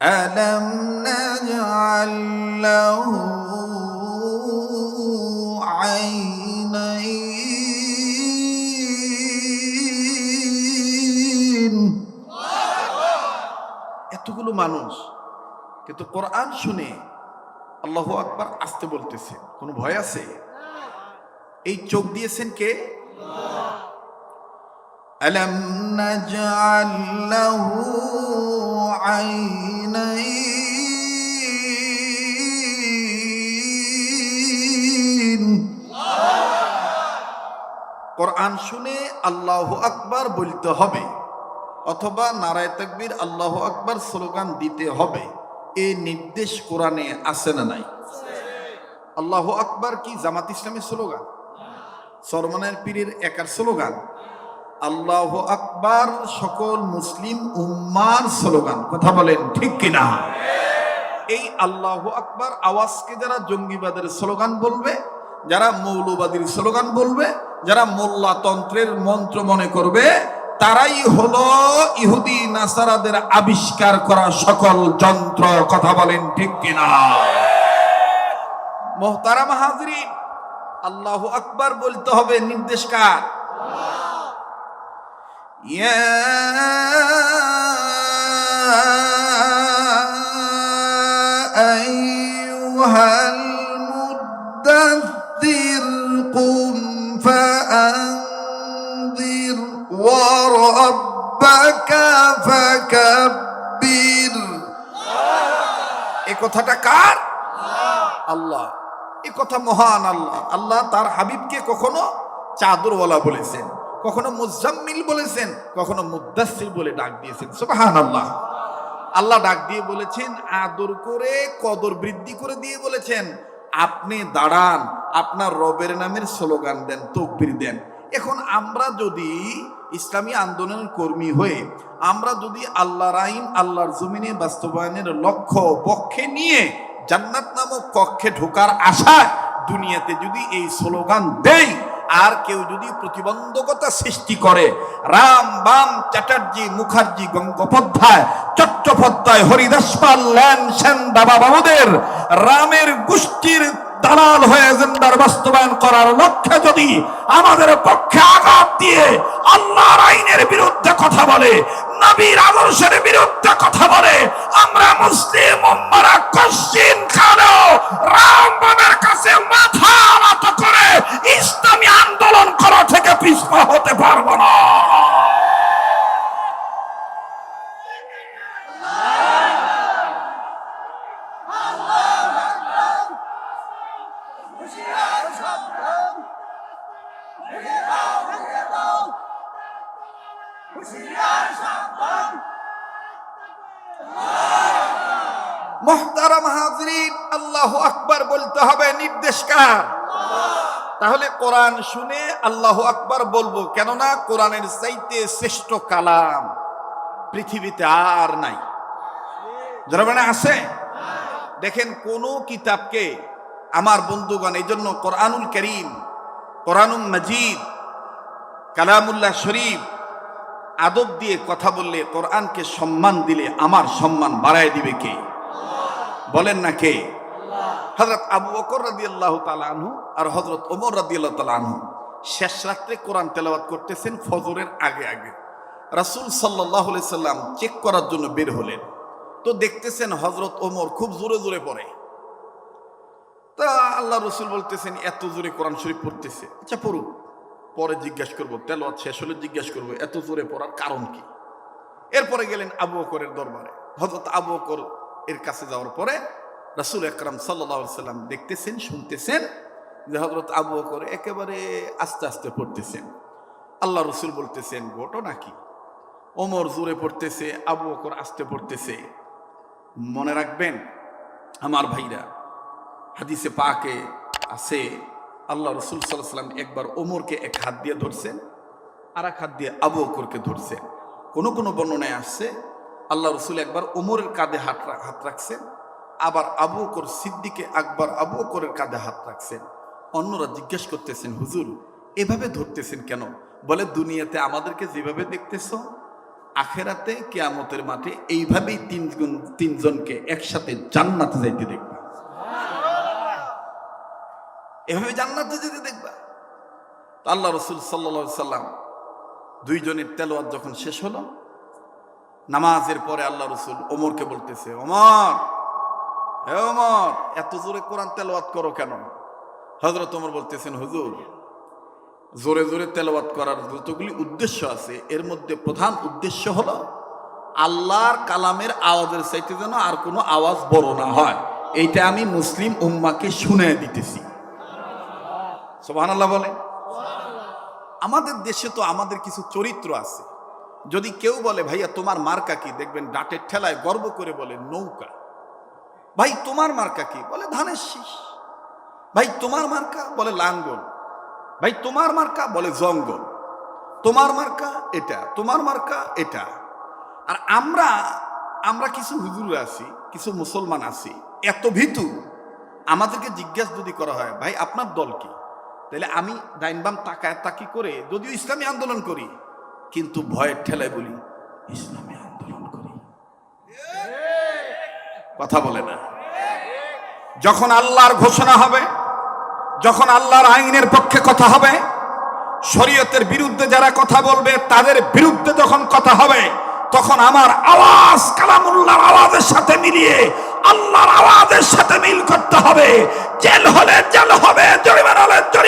ألم نجعل له عينين এতগুলো মানুষ কিন্তু কোরআন শুনে আল্লাহ আকবার আসতে বলতেছে কোনো ভয় আছে এই চোখ দিয়েছেন কে ألم نجعل له عينين কোরআন শুনে আল্লাহ আকবার বলতে হবে, অথবা নারায় তাকবীর আল্লাহ আকবার স্লোগান দিতে হবে। এই নির্দেশ কোরআনে আছে না নাই? আল্লাহ আকবার কি জামাত ইসলামের স্লোগান? সরমানের পীরের একার স্লোগান? আল্লাহ আকবার সকল মুসলিম উম্মার স্লোগান, কথা বলেন ঠিক কিনা? এই আল্লাহ আকবার আওয়াজকে যারা জঙ্গিবাদের স্লোগান বলবে, যারা মৌলবাদীর স্লোগান বলবে, যারা মোল্লাতন্ত্রের মন্ত্র মনে করবে, তারাই হলো ইহুদি নাসারাদের আবিষ্কার করা সকল যন্ত্র, কথা বলেন ঠিক কিনা? মোহতারাম হাজরিন, আল্লাহ আকবার বলতে হবে নির্দেশ কার يا أيها المدثر قم فأنذر وربك فكبر এ কথাটা কার আল্লাহ এ কথা মহান আল্লাহ আল্লাহ তার হাবিবকে কখনো চাদরওয়ালা বলেছেন কখনো মুজাম্মিল বলেছেন, কখনো মুদাসির বলে ডাক দিয়েছেন। সুবহান আল্লাহ আল্লাহ ডাক দিয়ে বলেছেন, আদর করে, কদর বৃদ্ধি করে দিয়ে বলেছেন, আপনি দাঁড়ান, আপনার রবের নামের স্লোগান দেন, তকবির দেন। এখন আমরা যদি ইসলামী আন্দোলনের কর্মী হয়ে, আমরা যদি আল্লাহর আইন, আল্লাহর জমিনে বাস্তবায়নের লক্ষ্য পক্ষে নিয়ে জান্নাত নামক কক্ষে ঢোকার আশায় দুনিয়াতে যদি এই স্লোগান দেই আর কেউ যদি প্রতিবন্ধকতা সৃষ্টি করে, রাম বাম চ্যাটার্জি মুখার্জি গঙ্গোপাধ্যায়, চট্টোপাধ্যায় হরিদাসপাল ল্যান সেন, বাবা বাবুদের রামের গোষ্ঠীর দালাল হয়ে এজেন্ডার বাস্তবায়ন করার লক্ষ্যে যদি আমাদের পক্ষে আঘাত দিয়ে আল্লাহর আইনের বিরুদ্ধে কথা বলে, নবীর আদর্শের বিরুদ্ধে কথা বলে, আমরা মুসলিম উম্মারা কশ্চিন খানো রাম বামের কাছে মাথা নত করে ইসলামী আন্দোলন করা থেকে পিছপা হতে পারব না। মোহতারাম হাজরিন, আল্লাহ আকবার বলতে হবে, নির্দেশ কার? তাহলে কোরআন শুনে আল্লাহ আকবার বলব, কেননা কোরআনের চাইতে শ্রেষ্ঠ কালাম পৃথিবীতে আর নাই। মানে আছে? দেখেন কোন কিতাবকে আমার বন্ধুগণ, এই জন্য কোরআনুল করিম, কোরআনুল মজিদ, কালামুল্লাহ শরীফ আদব দিয়ে কথা বললে কোরআনকে সম্মান দিলে আমার সম্মান বাড়ায় দিবে কে? বলেন না কে? হজরত আবু বকর রাদি আল্লাহ আনহু আর হজরত ওমর রাদি আল্লাহ আনহু শেষ রাত্রে কোরআন তেলাওয়াত করতেছেন ফজরের আগে আগে। রাসুল সাল্লাহ সাল্লাম চেক করার জন্য বের হলেন। তো দেখতেছেন হজরত ওমর খুব জোরে জোরে পড়ে। তা আল্লাহ রসুল বলতেছেন, এত জোরে কোরআন শরীফ পড়তেছে। আচ্ছা পড়ুক পরে জিজ্ঞাসা করব, তেলাওয়াত শেষ হলে জিজ্ঞাসা করব, এত জোরে পড়ার কারণ কি? এরপরে গেলেন আবু বকরের দরবারে। হজরত আবু বকর এর কাছে যাওয়ার পরে রাসুল আকরাম সাল্লাহ সাল্লাম দেখতেছেন, শুনতেছেন যে হজরত আবু বকর একেবারে আস্তে আস্তে পড়তেছেন। আল্লাহ রসুল বলতেছেন ঘটনা কি ওমর জোরে পড়তেছে, আবু বকর আস্তে পড়তেছে। মনে রাখবেন, আমার ভাইরা হাদিসে পাকে আছে, আল্লাহ রসুল সাল্লাহ সাল্লাম একবার ওমরকে এক হাত দিয়ে ধরছেন আর এক হাত দিয়ে আবু বকরকে ধরছেন। কোনো কোনো বর্ণনায় আসছে, আল্লাহ রসুল একবার ওমরের কাঁধে হাত হাত রাখছেন, আবার আবু বকর সিদ্দিকে আকবর আবু বকরের কাঁধে হাত রাখছেন। অন্যরা জিজ্ঞেস করতেছেন, হুজুর, এভাবে ধরতেছেন কেন? বলে, দুনিয়াতে আমাদেরকে যেভাবে দেখতেছ, আখেরাতে কেয়ামতের মাঠে এইভাবেই তিনজন, তিনজনকে একসাথে জান্নাতে যাইতে দেখবা। এভাবে জান্নাতে যেতে দেখবা। তো আল্লাহ রসুল সাল্লা সাল্লাম দুইজনের তেলোয়াত যখন শেষ হলো, নামাজের পরে আল্লাহ রসুল ওমরকে বলতেছে, ওমর, হে ওমর, এত জোরে কোরআন তেলাওয়াত করো কেন? হজরত ওমর বলতেছেন, হুজুর, জোরে জোরে তেলাওয়াত করার যতগুলি উদ্দেশ্য আছে, এর মধ্যে প্রধান উদ্দেশ্য হলো আল্লাহর কালামের আওয়াজের চাইতে যেন আর কোনো আওয়াজ বড় না হয়। এইটা আমি মুসলিম উম্মাকে শুনে দিতেছি। সোহান আল্লাহ বলে। আমাদের দেশে তো আমাদের কিছু চরিত্র আছে। যদি কেউ বলে, ভাইয়া, তোমার মার্কা কি? দেখবেন ডাটের ঠেলায় গর্ব করে বলে, নৌকা। ভাই, তোমার মার্কা কি? বলে, ধানের শীষ। ভাই, তোমার মার্কা? বলে, লাঙ্গল। ভাই, তোমার মার্কা? বলে, জঙ্গল। তোমার মার্কা এটা? তোমার মার্কা এটা? আর আমরা আমরা কিছু হুজুর আছি, কিছু মুসলমান আছি, এত ভীতু। আমাদেরকে জিজ্ঞাসা যদি করা হয়, ভাই, আপনার দল কি? তাহলে আমি ডাইনবাম তাকায় তাকি করে যদিও ইসলামী আন্দোলন করি, কিন্তু ভয়ের ঠেলায় বলি, ইসলামী আন্দোলন করি। কথা বলে না। যখন আল্লাহর ঘোষণা হবে, যখন আল্লাহর আইনের পক্ষে কথা হবে, শরীয়তের বিরুদ্ধে যারা কথা বলবে, তাদের বিরুদ্ধে যখন কথা হবে, তখন আমার আওয়াজ কালামুল্লাহর আওয়াজের সাথে মিলিয়ে আল্লাহর আওয়াজের সাথে মিল করতে হবে। জেল হলে জেল হবে, জরিমানা হলে জরিমানা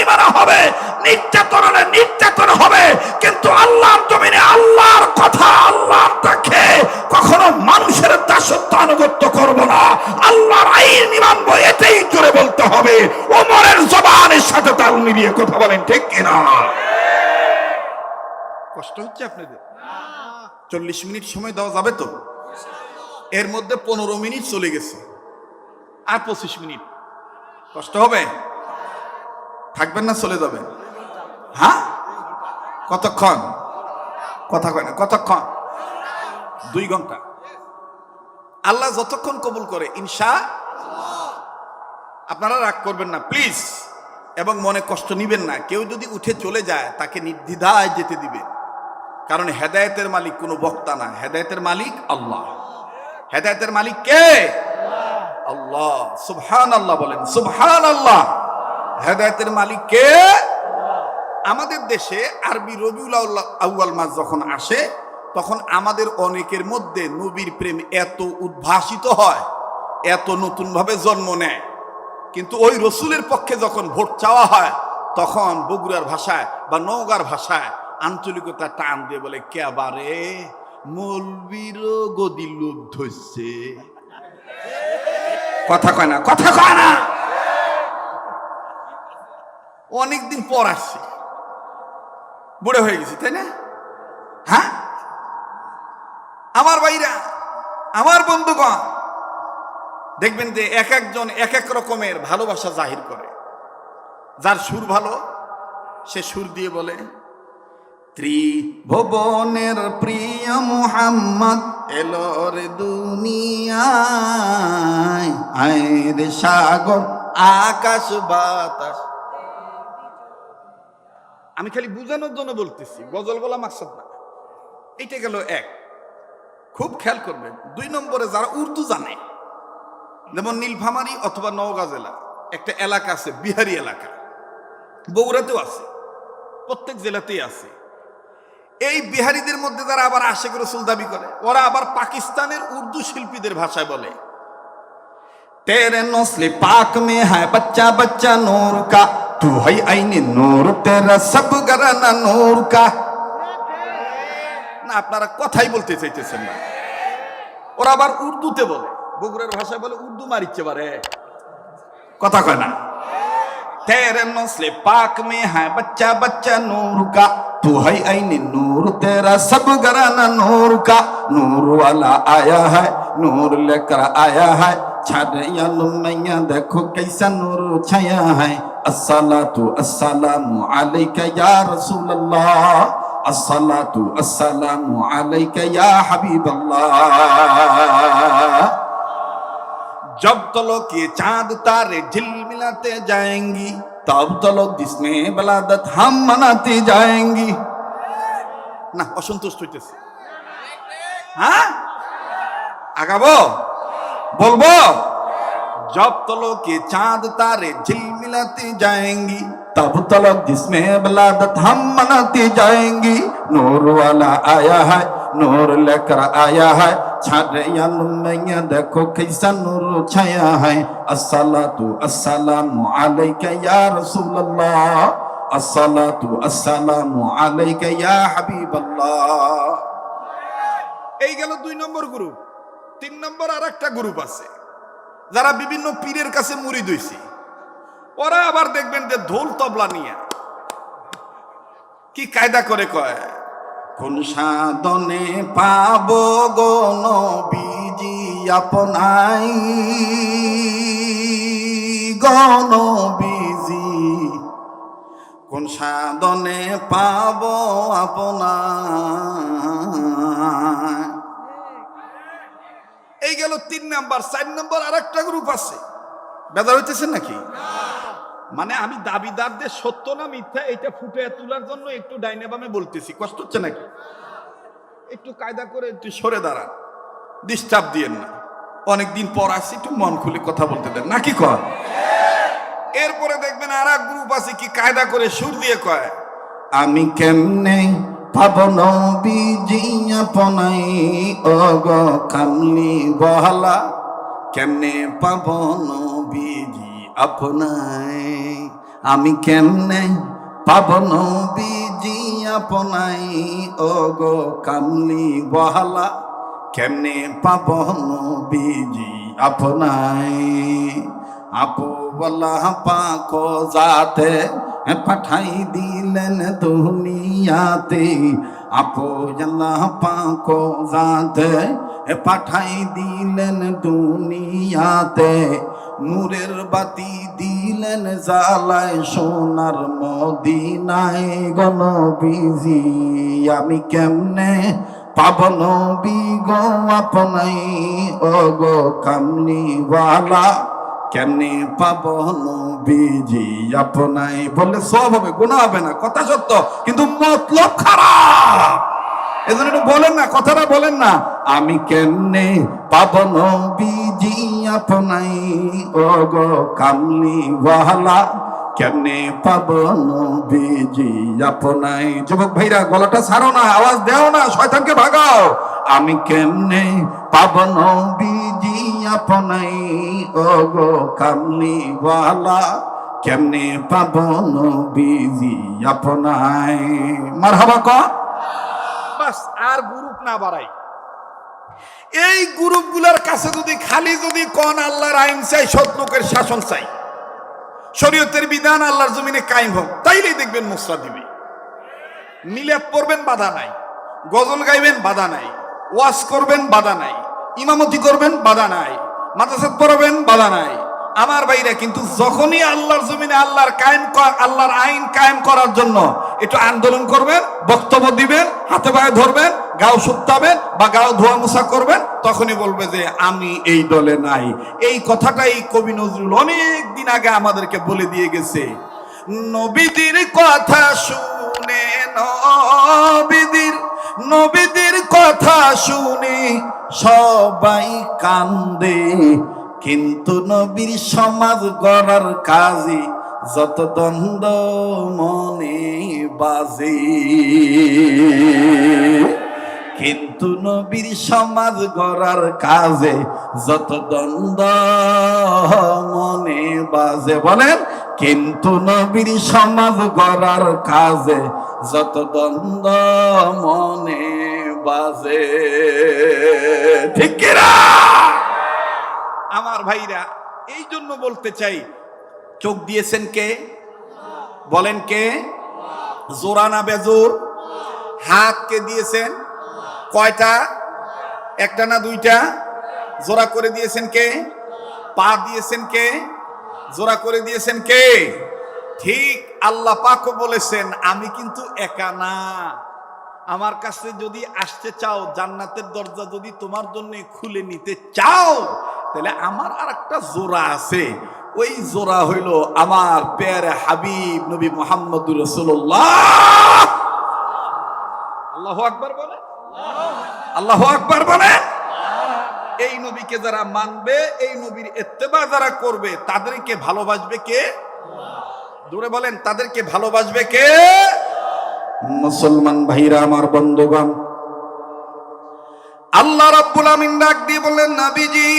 হবে নির্যাতন হবে। কিন্তু আল্লাহর জমিনে আল্লাহর কথা, আল্লাহর দেখে কখনো মানুষের দাসত্ব আনুগত্য করব না। আল্লাহর আইন মানবো এটাই জোরে বলতে হবে। ওমরের জবানের সাথে তাল মিলিয়ে কথা বলেন, ঠিক কিনা কষ্ট হচ্ছে আপনাদের? চল্লিশ মিনিট সময় দেওয়া যাবে তো? এর মধ্যে পনেরো মিনিট চলে গেছে। আর পঁচিশ মিনিট। কষ্ট হবে? থাকবেন না, চলে যাবেন। হ্যাঁ? কতক্ষণ? কথা কয় না, কতক্ষণ? দুই ঘণ্টা। আল্লাহ যতক্ষণ কবুল করে, ইনশা আপনারা রাগ করবেন না, প্লিজ। এবং মনে কষ্ট নিবেন না, কেউ যদি উঠে চলে যায়, তাকে নির্দ্বিধায় যেতে দিবেন কারণ হেদায়তের মালিক কোনো বক্তা না, হেদায়তের মালিক আল্লাহ। হেদায়তের মালিক কে? আল্লাহ। সুবহান আল্লাহ বলেন সুবহান আল্লাহ হেদায়তের মালিক কে? আমাদের দেশে আরবি রবিউল আউ্য়াল মাস যখন আসে, তখন আমাদের অনেকের মধ্যে নবীর প্রেম এত উদ্ভাসিত হয়, এত নতুনভাবে জন্ম নেয়। কিন্তু ওই রসুলের পক্ষে যখন ভোট চাওয়া হয়, তখন বগুড়ার ভাষায় বা নওগাঁর ভাষায় আঞ্চলিকতা টান দিয়ে বলে কেবারে মলবির গদি লোক ধরছে কথা কয় না, কথা কয় না। অনেকদিন পর আসছে। বুড়ে হয়ে গেছি, তাই না? হ্যাঁ? আমার ভাইরা, আমার বন্ধুগণ, দেখবেন যে এক একজন এক এক রকমের ভালোবাসা জাহির করে। যার সুর ভালো, সে সুর দিয়ে বলে, ত্রিভুবনের প্রিয় মুহাম্মদ এলোর দুনিয়ায় আয়ের সাগর, আকাশ বাতাস। আমি খালি বুঝানোর জন্য বলতেছি, গজল বলা মাকসাদ না। এটা গেল এক। খুব খেয়াল করবেন, দুই নম্বরে যারা উর্দু জানে, যেমন নীলফামারি অথবা নওগাঁ জেলা, একটা এলাকা আছে, বিহারি এলাকা। বগুড়াতেও আছে, প্রত্যেক জেলাতেই আছে। এই বিহারিদের মধ্যে যারা আবার আশেক রসুল দাবি করে, ওরা আবার পাকিস্তানের উর্দু শিল্পীদের ভাষায় বলে। তেরে নসলে পাক মে হ্যাঁ বাচ্চা বাচ্চা নোর কা तू है आईने नूर तेरा सब गराना नूर का না আপনারা কথাই বলতে চাইতেছেন না ওরা আবার উর্দুতে বলে বগুড়ার ভাষায় বলে উর্দু মারিচ্ছে পারে কথা কয় না तेरे नौसले पाक में है बच्चा बच्चा नूर का तू है आईने नूर तेरा सब घराना नूर का नूर वाला आया है नूर लेकर आया है छाड़े मैया देखो कैसा नूर छाया है अस्सलातु अस्सलामु अलैका या रसूल अल्लाह अस्सलातु अस्सलामु अलैका या हबीब अल्लाह जब तो लोग ये चांद तारे झिलमिलाते जाएंगी तब तो लोग जिसमें बलादत हम मनाते जाएंगी না অসন্তুষ্ট হইতেছে হ্যাঁ আগাবো বলব? জব তলো কে চাঁদ তারে ঝিলমিলাতে যায়ঙ্গি, তব তলক জিসমে বলাদত হাম মনাতে যায়ঙ্গি। নূর ওয়ালা আয়া হ্যায় নূর লেকর আয়া হ্যায় ছাড়ে আলম মাইয়া দেখো কেসা নূর ছায়া হ্যায় আসসালাতু আসসালামু আলাইকা ইয়া রাসূলুল্লাহ, আসসালাতু আসসালামু আলাইকা ইয়া হাবিবাল্লাহ। এই গেল দুই নম্বর গ্রুপ তিন নম্বর আর একটা গ্রুপ আছে, যারা বিভিন্ন পীরের কাছে মুড়ি দইছে ওরা আবার দেখবেন যে ঢোল তবলা নিয়ে কি কায়দা করে কয় কোন সাধনে পাব গো নবীজি আপনাই। গণ বিজি কোন সাধনে পাব আপনার গেল তিন নাম্বার, চার নাম্বার আর একটা গ্রুপ আছে। বেদার হইতেছেন নাকি? মানে আমি দাবিদারদের সত্য না মিথ্যা এটা ফুটে তোলার জন্য একটু ডাইনে বামে বলতেছি। কষ্ট হচ্ছে নাকি? একটু কায়দা করে একটু সরে দাঁড়ান। ডিস্টার্ব দিয়েন না। অনেকদিন পর আসছি, একটু মন খুলে কথা বলতে দেন। নাকি কর এরপরে দেখবেন আর এক গ্রুপ আছে কি কায়দা করে সুর দিয়ে কয়, আমি কেমনে নবীজি আপনাই অগ কামলি বহালা, কেমনে পাব বিজি আপনাই? আমি কেমনে পাব নবীজি আপনাই অগ কামলি বহালা, কেমনে পাব বিজি আপনাই? আপু বলা পাক যাতে পাঠাই দিলেন দুনিয়াতে। আপু আল্লাহ পাক যাতে পাঠাই দিলেন দুনিয়াতে। নূরের বাতি দিলেন জালায় সোনার মদিনায়। গণ বিজি আমি কেমনে পাবন বিগ আপনাই ও গো কামনিওয়ালা কেমনি পাবন বিজি আপনাই বললে সব হবে গুণা হবে না, কথা সত্য, কিন্তু মতলব খারাপ। এজন্য একটু বলেন না, কথাটা বলেন না। আমি কেমনে পাবন নবীজি আপনাই ও গো কামলিওয়ালা কেমনে পাবন বিজি আপনাই? যুবক ভাইরা, গলাটা ছাড়ো না, আওয়াজ দেও না, শয়তানকে ভাগাও। আমি কেমনে পাবন বিজি আপনাই? ও গো কামলিওয়ালা কেমনে পাবন বিজি আপনাই? মারহাবা কর বাস, আর গ্রুপ না বাড়াই। এই গ্রুপগুলোর কাছে যদি খালি যদি কন, আল্লাহর আইন চাই, সৎ লোকের শাসন চাই। শরীয়তের বিধান আল্লাহর জমিনে কায়েম হোক, তাইলেই দেখবেন মুসরা দিবে। মিলাদ পড়বেন, বাধা নাই। গজল গাইবেন, বাধা নাই। ওয়াজ করবেন, বাধা নাই। ইমামতি করবেন, বাধা নাই। মাদ্রাসাত পড়াবেন, বাধা নাই। আমার ভাইরা, কিন্তু যখনই আল্লাহর জমিনে আল্লাহর কায়েম আল্লাহর আইন কায়েম করার জন্য একটু আন্দোলন করবেন, বক্তব্য দিবেন, হাতে পায়ে ধরবেন গাও শুক্তাবেন বা গাও ধোয়া মোছা করবেন, তখনই বলবে যে আমি এই দলে নাই। এই কথাটাই কবি নজরুল অনেক দিন আগে আমাদেরকে বলে দিয়ে গেছে। নবীদের কথা শুনে, নবীদের নবীদের কথা শুনে সবাই কান্দে। কিন্তু নবীর সমাজ গড়ার কাজে যত দ্বন্দ্ব মনে বাজে। কিন্তু নবীর সমাজ গড়ার কাজে যত দ্বন্দ্ব মনে বাজে, বলেন, কিন্তু নবীর সমাজ গড়ার কাজে যত দ্বন্দ্ব মনে বাজে। ঠিক? আমার ভাইরা, এই জন্য বলতে চাই, চোখ দিয়েছেন কে? বলেন কে? জোরানা বেজোর। হাত কে দিয়েছেন? কয়টা? একটা না দুইটা? জোড়া করে দিয়েছেন কে? পা দিয়েছেন কে? জোড়া করে দিয়েছেন কে? ঠিক আল্লাহ পাকও বলেছেন, আমি কিন্তু একা না। আমার কাছে যদি আসতে চাও, জান্নাতের দরজা যদি তোমার জন্য খুলে নিতে চাও, তাহলে আমার আর একটা জোড়া আছে। ওই জোড়া হইল আমার পেয়ারে হাবিব নবী মোহাম্মদুর রসুল্লাহ আল্লাহ আকবার বলে। আল্লাহ আকবার বলে এই নবীকে যারা মানবে, এই নবীর এত্তেবা যারা করবে, তাদেরকে ভালোবাসবে কে? দূরে বলেন, তাদেরকে ভালোবাসবে কে? মুসলমান ভাইরা, আমার বন্ধুগণ, আল্লাহ রাব্বুল আমিন ডাক দিয়ে বললেন, নাবিজি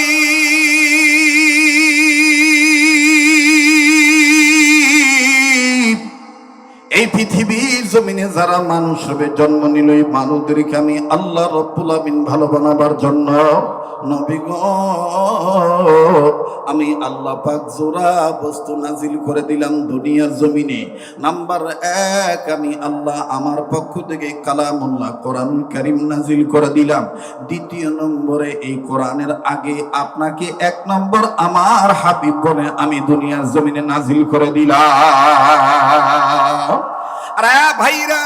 এই পৃথিবীর জমিনে যারা মানুষ হবে, জন্ম নিল এই মানুষদেরকে আমি আল্লাহ রব্বুল আমিন ভালো বানাবার জন্য। নবী গো, আমি আল্লাহ পাক জোড়া বস্তু নাজিল করে দিলাম দুনিয়ার জমিনে। নাম্বার এক, আমি আল্লাহ আমার পক্ষ থেকে কালামুল্লাহ কোরআন করিম নাজিল করে দিলাম। দ্বিতীয় নম্বরে এই কোরআনের আগে আপনাকে এক নম্বর আমার হাবিব বলে আমি দুনিয়ার জমিনে নাজিল করে দিলাম। আরে ভাইরা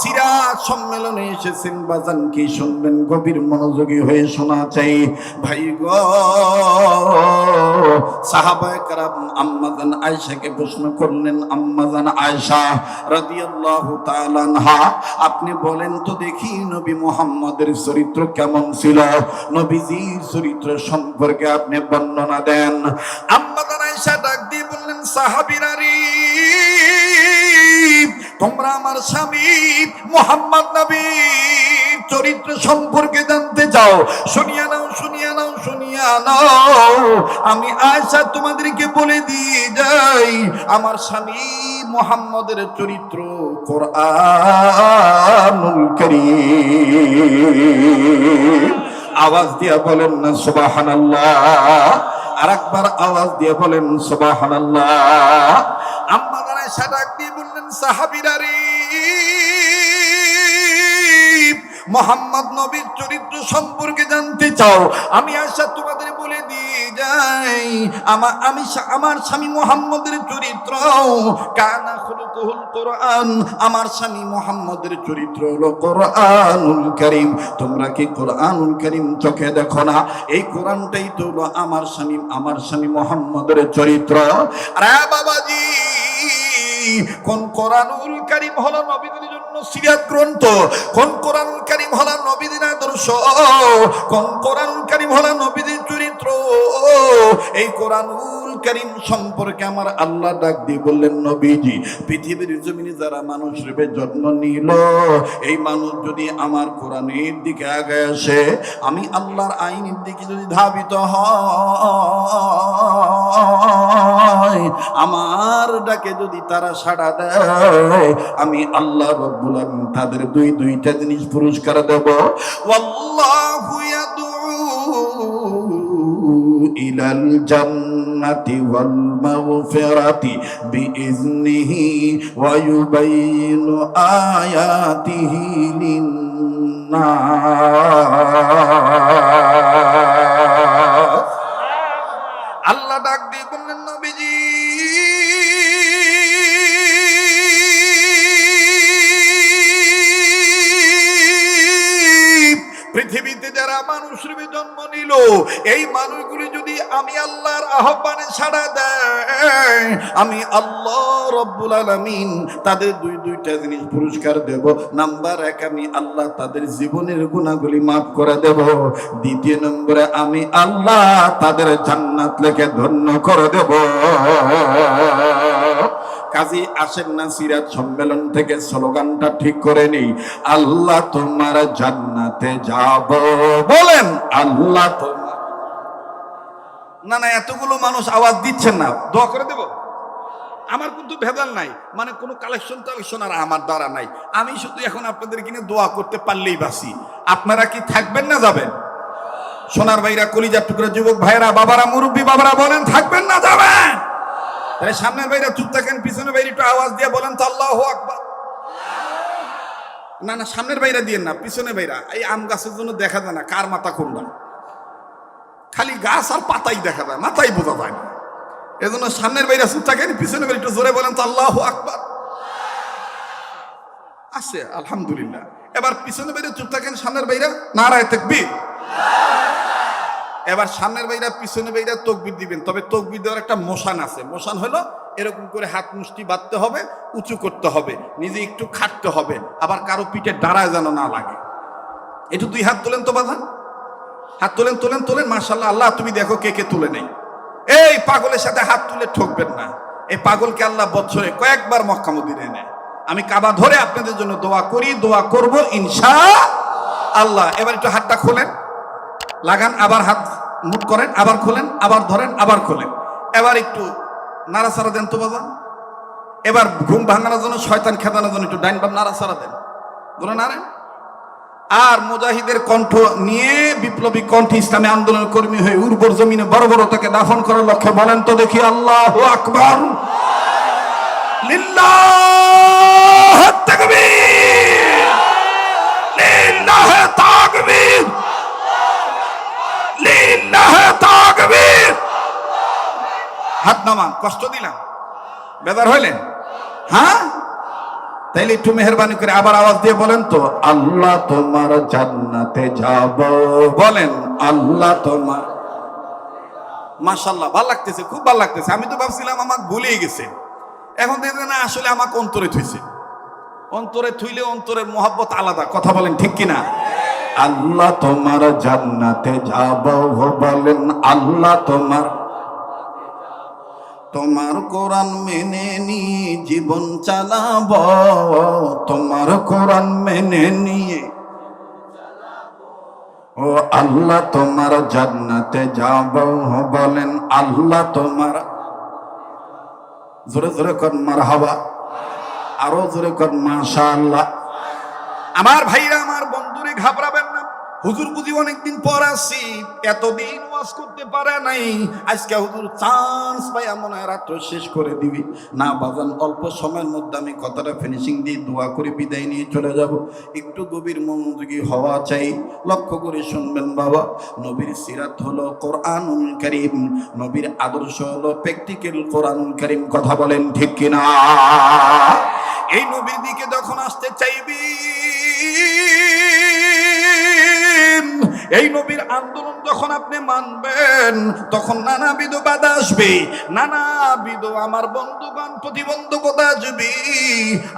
সিরাজ সম্মেলনে এসেছেন, বাজান কি শুনবেন? গভীর মনোযোগী হয়ে শোনা চাই। ভাই গো সাহাবায়ে কারাম আম্মাজান আয়েশাকে প্রশ্ন করলেন, আম্মাজান তাআলা আনহা, আপনি বলেন তো দেখি নবী মুহাম্মদের চরিত্র কেমন ছিল? নবীজির চরিত্র সম্পর্কে আপনি বর্ণনা দেন। আম্মা আয়সা ডাক দিয়ে বললেন সাহাবিরারি তোমরা আমার স্বামী মোহাম্মদ নবীর চরিত্র সম্পর্কে জানতে চাও। শুনিয়া নাও শুনিয়া নাও শুনিয়া নাও। আমি আয়সা তোমাদেরকে বলে দিয়ে যাই। আমার স্বামী মোহাম্মদের চরিত্র কোরআনুল কারীম। আওয়াজ দিয়ে বলেন না, সুবহানাল্লাহ। আরেকবার আওয়াজ দিয়ে বলেন, সুবহানাল্লাহ। আম্মা দানাইশা ডাক দিয়ে বললেন সাহাবিরারি মোহাম্মদ নবীর চরিত্র সম্পর্কে জানতে চাও। আমি আশা তোমাদের বলে যাই আমার আমি আমার স্বামী মোহাম্মদের চরিত্র। কানা কোরআন। আমার স্বামী মোহাম্মদের চরিত্র হলো কোরআনুল কারীম। তোমরা কি কোরআনুল কারীম চোখে দেখো না? এই কোরআনটাই তো হলো আমার স্বামী আমার স্বামী মোহাম্মদের চরিত্র। আরে বাবাজি, কোন কোরআনুল কারীম হলো নবীদের জন্য সিরাত গ্রন্থ? কোন কোরআনুল কারীম হলো নবীদের আদর্শ? কোন কোরআনুল কারীম হলো নবীদের চরিত্র এই কোরআনুল কারীম সম্পর্কে আমার আল্লাহ ডাক দিয়ে বললেন, নবীজি, পৃথিবীর জমিনে যারা মানুষ রূপে জন্ম নিল, এই মানুষ যদি আমার কোরআনের দিকে আগে আসে, আমি আল্লাহর আইনের দিকে যদি ধাবিত হয়, আমার ডাকে যদি তারা সাড়া দেয়, আমি আল্লাহ রব্বুল তাদের দুই দুইটা জিনিস পুরস্কার দেব। ওয়াল্লাহু ওয়াল মাগফিরাতি বিইজনিহি ওয়া ইউবাইয়িনু আয়াতিহি লিন-নাস আল্লাহ ডাক দিয়ে বললেন, নবীজি। পৃথিবীতে যারা মানুষ জন্ম নিল। এই মানুষগুলি যদি আমি আল্লাহর আহ্বানে ছাড়া দেয়, আমি আল্লাহ রব্বুল আলামিন তাদের দুই দুইটা জিনিস পুরস্কার দেব। নাম্বার এক, আমি আল্লাহ তাদের জীবনের গুণাগুলি মাফ করে দেব। দ্বিতীয় নম্বরে, আমি আল্লাহ তাদের জান্নাত লেখে ধন্য করে দেব। কাজী আসেন না সিরাত সম্মেলন থেকে স্লোগানটা ঠিক করে নেই। আল্লাহ তোমার জান্নাতে যাব। বলেন, আল্লাহ তোমার না না, এতগুলো মানুষ আওয়াজ দিচ্ছেন না। দোয়া করে দেব? আমার কিন্তু ভেদাল নাই। মানে কোনো কালেকশন টালেকশন আর আমার দ্বারা নাই। আমি শুধু এখন আপনাদের কিনে দোয়া করতে পারলেই বাসি আপনারা কি থাকবেন না যাবেন? সোনার ভাইরা, কলিজার টুকরা, যুবক ভাইরা, বাবারা, মুরব্বী বাবারা বলেন, থাকবেন না যাবেন? তাহলে সামনের বাইরে চুপ থাকেন পিছনের বাইরে একটু আওয়াজ দিয়ে বলেন তো আল্লাহ আকবার। না না, সামনের বাইরে দিয়েন না, পিছনে বাইরা এই আম গাছের জন্য দেখা যায় না কার মাথা কোনটা খালি গাছ আর পাতাই দেখা যায়, মাথাই বোঝা যায় না। এজন্য সামনের বাইরে চুপ থাকেন, পিছনে বাইরে একটু জোরে বলেন তো আল্লাহ আকবার। আছে, আলহামদুলিল্লাহ। এবার পিছনের বাইরে চুপ থাকেন, সামনের বাইরে নারায় তাকবীর। এবার সামনের বাইরা পিছনের বাইরা তকবির দিবেন। তবে তকবির দেওয়ার একটা মোশান আছে। মোশান হলো এরকম করে হাত মুষ্টি বাঁধতে হবে, উঁচু করতে হবে, নিজে একটু খাটতে হবে, আবার কারও পিঠে দাঁড়ায় যেন না লাগে। একটু দুই হাত তোলেন তো বাধা। হাত তোলেন তোলেন তোলেন মার্শাল্লাহ আল্লাহ, তুমি দেখো কে কে তুলে নেই। এই পাগলের সাথে হাত তুলে ঠকবেন না। এই পাগলকে আল্লাহ বছরে কয়েকবার মক্কা মদিনে নেয়। আমি কাবা ধরে আপনাদের জন্য দোয়া করি, দোয়া করব, ইনশা আল্লাহ। এবার একটু হাতটা খোলেন। লাগান, আবার হাত মুট করেন, আবার খোলেন, আবার ধরেন, আবার খোলেন। এবার একটু নাড়াচাড়া দেন তো বাবা। এবার ঘুম ভাঙানোর জন্য শয়তান খেদানোর জন্য একটু ডাইন বাম নাড়াচাড়া দেন। ধরে নাড়েন। আর মুজাহিদের কণ্ঠ নিয়ে বিপ্লবী কণ্ঠ ইসলামী আন্দোলন কর্মী হয়ে উর্বর জমিনে বড় বড় তাকে দাফন করার লক্ষ্যে বলেন তো দেখি, আল্লাহ আকবর। হাত নামান, কষ্ট দিলাম। বেদার হইলেন? হ্যাঁ? তাইলে একটু মেহরবানি করে আবার আওয়াজ দিয়ে বলেন তো, আল্লাহ তোমার জান্নাতে যাব। বলেন, আল্লাহ তোমার মাশাল্লাহ ভালো লাগতেছে, খুব ভালো লাগতেছে। আমি তো ভাবছিলাম আমাকে ভুলেই গেছে। এখন দেখতে না, আসলে আমাকে অন্তরে থুইছে। অন্তরে থুইলে অন্তরের মোহাব্বত আলাদা। কথা বলেন ঠিক কিনা? আল্লাহ তোমার জান্নাতে যাব বলেন, আল্লাহ তোমার তোমার কোরআন মেনে নিয়ে জীবন চালাব। তোমার কোরআন মেনে নিয়ে ও আল্লাহ তোমার জান্নাতে যাব বলেন আল্লাহ তোমার। জোরে জোরে কর মার হাওয়া আরও জোরে কর মাশা আল্লাহ আমার ভাইরা, আমার বন্ধুরে ঘাবড়াবেন হুজুর বুঝি অনেকদিন পর আসছি এতদিন ওয়াজ করতে পারে নাই। আজকে হুজুর চান্স পাই মনে হয় রাত্র শেষ করে দিবি। না বাজান, অল্প সময়ের মধ্যে আমি কথাটা ফিনিশিং দিয়ে দোয়া করে বিদায় নিয়ে চলে যাব। একটু গভীর মনোযোগী হওয়া চাই। লক্ষ্য করে শুনবেন বাবা, নবীর সিরাত হলো কোরআনুল করিম। নবীর আদর্শ হলো প্র্যাকটিক্যাল কোরআনুল করিম। কথা বলেন ঠিক কিনা? এই নবীর দিকে যখন আসতে চাইবি এই নবীর আন্দোলন যখন আপনি মানবেন, তখন নানাবিধ বাধা আসবে। নানাবিধ আমার বন্ধুগণ, প্রতিবন্ধকতা আসবে।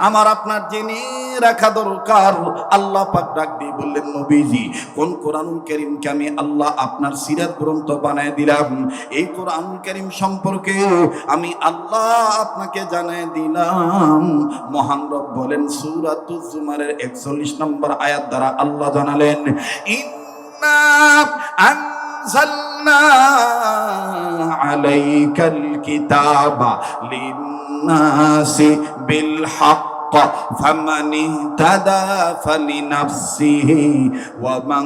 আমার আপনার জেনে রাখা দরকার। আল্লাহ পাক ডাক দিয়ে বললেন, নবীজি, কোন কোরআনুল করিমকে আমি আল্লাহ আপনার সিরাত গ্রন্থ বানায় দিলাম? এই কোরআনুল করিম সম্পর্কে আমি আল্লাহ আপনাকে জানায় দিলাম। মহান রব বলেন সূরাতুজ জুমারের 41 নম্বর আয়াত দ্বারা আল্লাহ জানালেন ইন্না أنزلنا عليك الكتاب للناس بالحق فمن اهتدى فلنفسه ومن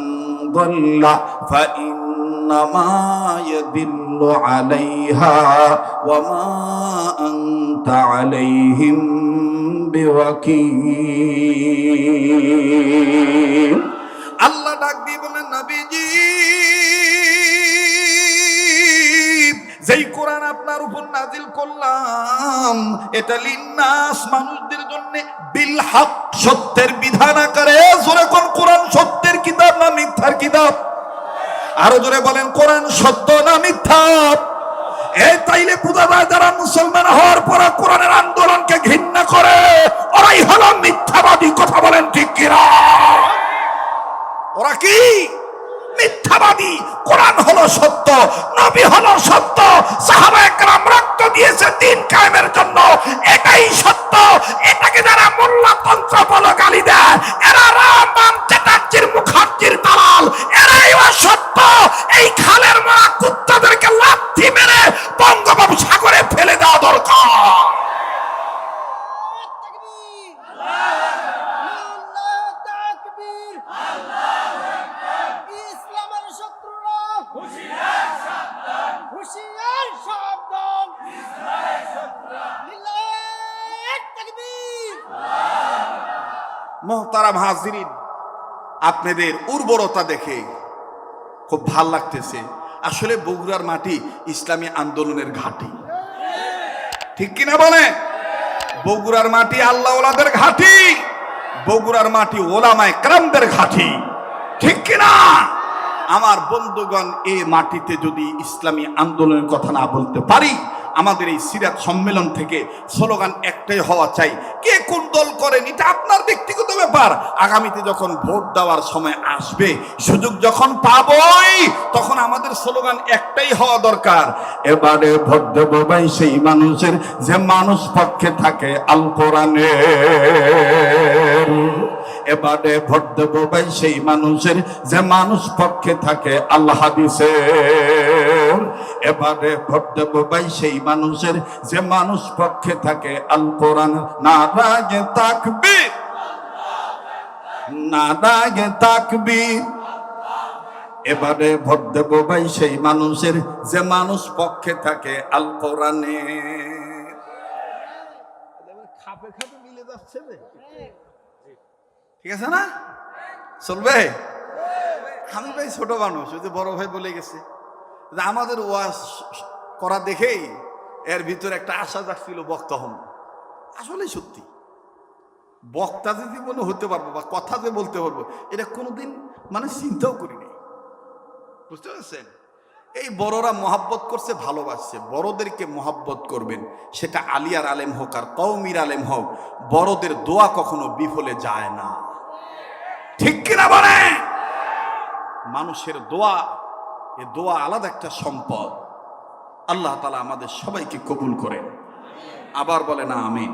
ضل فإنما يدل عليها وما أنت عليهم بوكيل. আল্লাহ ডাক দিয়ে বলেন নবীজি, যেই কোরআন আপনার উপর নাজিল করলাম, এটা লিন্নাস মানুষদের জন্য বিল হক সত্যের বিধান আকারে। জোরে কোন কোরআন সত্যের কিতাব না মিথ্যার কিতাব? আরও জোরে বলেন, কোরআন সত্য না মিথ্যা? এই তাইলে বোঝা যারা মুসলমান হওয়ার পর কোরআনের আন্দোলনকে ঘৃণা করে, ওরাই হলো মিথ্যাবাদী। কথা বলেন ঠিক কিনা? ওরা কি? মিথ্যাবাদী। কোরআন হলো সত্য, নবী হলো সত্য, সাহাবা একরাম রক্ত দিয়েছে দিন কায়েমের জন্য। এটাই সত্য, এটাকে যারা মোল্লা তন্ত্র বলো মোহতারাম হাজিরিন আপনাদের উর্বরতা দেখে খুব ভালো লাগতেছে। আসলে বগুড়ার মাটি ইসলামী আন্দোলনের ঘাঁটি। ঠিক কিনা বলে বগুড়ার মাটি আল্লাহ ওলাদের ঘাঁটি, বগুড়ার মাটি ওলামায় ক্রামদের ঘাঁটি। ঠিক কিনা? আমার বন্ধুগণ, এ মাটিতে যদি ইসলামী আন্দোলনের কথা না বলতে পারি আমাদের এই সিরাত সম্মেলন থেকে স্লোগান একটাই হওয়া চাই। কে কোন দল করেন, এটা আপনার ব্যক্তিগত ব্যাপার। আগামীতে যখন ভোট দেওয়ার সময় আসবে, সুযোগ যখন পাবই, তখন আমাদের স্লোগান একটাই হওয়া দরকার। এবারে ভোট দেব ভাই সেই মানুষের, যে মানুষ পক্ষে থাকে আল কোরআনের। এবারে ভোট দেব ভাই সেই মানুষের, যে মানুষ পক্ষে থাকে আল্লাহ হাদিসের। এবারে ভোট দেব ভাই সেই মানুষের যে মানুষ পক্ষে থাকে আল কোরআন নারাগে তাকবীর। নারাগে তাকবীর। এবারে ভোট দেব ভাই সেই মানুষের যে মানুষ পক্ষে থাকে আল কোরআনে। খাপে খাপে মিলে যাচ্ছে ঠিক আছে না? চলবে? আমি ভাই ছোট মানুষ ওই যে বড় ভাই বলে গেছে। আমাদের ওয়াজ করা দেখেই এর ভিতরে একটা আশা জাগছিল, বক্তা হন। আসলে সত্যি। বক্তা যে জীবনে হতে পারব বা কথা যে বলতে পারব, এটা কোনোদিন মানে চিন্তাও করিনি। বুঝতে পারছেন? এই বড়রা মহাব্বত করছে, ভালোবাসছে। বড়দেরকে মহাব্বত করবেন, সেটা আলিয়ার আলেম হোক আর কৌমির আলেম হোক, বড়দের দোয়া কখনো বিফলে যায় না। ঠিক কিনা বলে মানুষের দোয়া এ দোয়া আলাদা একটা সম্পদ। আল্লাহ তালা আমাদের সবাইকে কবুল করেন। আবার বলে না আমিন।